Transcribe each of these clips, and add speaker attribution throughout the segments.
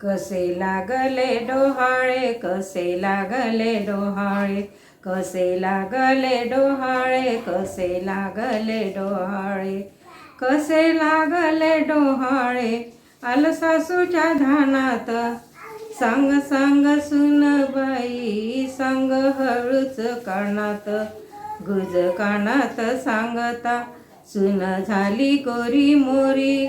Speaker 1: कसे लागले डोहाळे कसे लागले डोहाळे कसे लागले डोहाळे कसे लागले डोहाळे कसे लागले डोहाळे आल सासूच्या धानात सांग सांग सुनबाई सांग हळूच कानात गुज कानात सांगता सुन झाली कोरी मोरी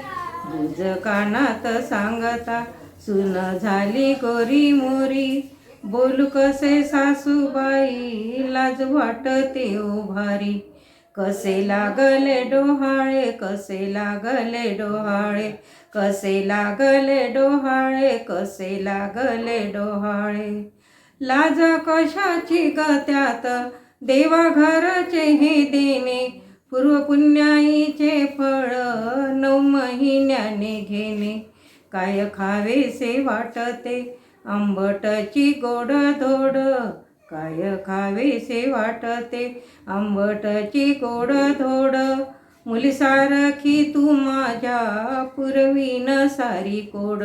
Speaker 1: गुज कानात सांगता सुन झाली गोरी मोरी. बोलू कसे सासूबाई? लाज वाटते ओ भारी. कसे लागले डोहाळे? कसे लागले डोहाळे? कसे लागले डोहाळे? कसे लागले डोहाळे? लाज कशाची ग त्यात? देवा घरचे हे देणे पूर्व पुण्याईचे फळ नऊ महिन्याने काय खावेसे वाटते? आंबटची गोड धोड. काय खावेसे वाटते? आंबटची गोड धोड. मुलीसारखी तू माझ्या पुरवीन सारी कोड.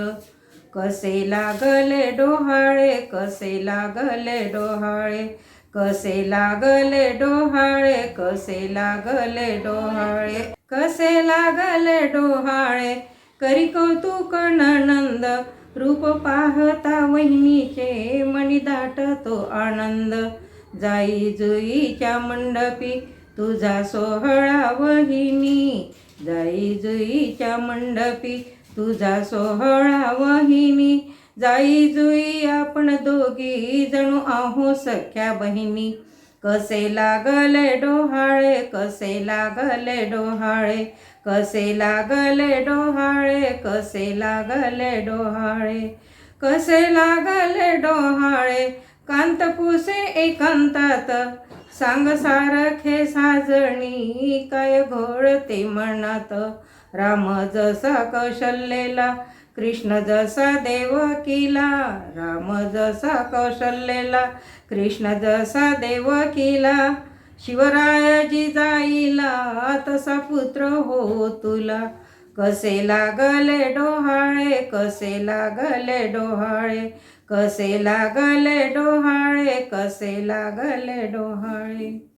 Speaker 1: कसे लागले डोहाळे? कसे लागले डोहाळे? कसे लागले डोहाळे? कसे लागले डोहाळे? कसे लागले डोहाळे? करी कौतुक नंद रूप पाहता वहिनीचे मणी दाटतो आनंद. जाई जुईच्या मंडपी तुझा सोहळा वहिनी. जाई जुईच्या मंडपी तुझा सोहळा वहिनी. जाई जुई आपण दोघी जणू आहो सख्या बहिणी. कसे लागले डोहाळे कसे लागले डोहाळे कसे लागले डोहाळे कसे लागले डोहाळे कसे लागले डोहाळे कांत पुसे एकांतात सांग सारखे साजणी काय घोळते मनात राम जसा कौशल्येला कृष्ण जसा देवकीला राम जसा कौशल्यला कृष्ण जसा देवकीला शिवरायाजी जाईला तसा पुत्र हो तुला. कसे लागले डोहाळे कसे लागले डोहाळे कसे लागले डोहाळे कसे लागले डोहाळे.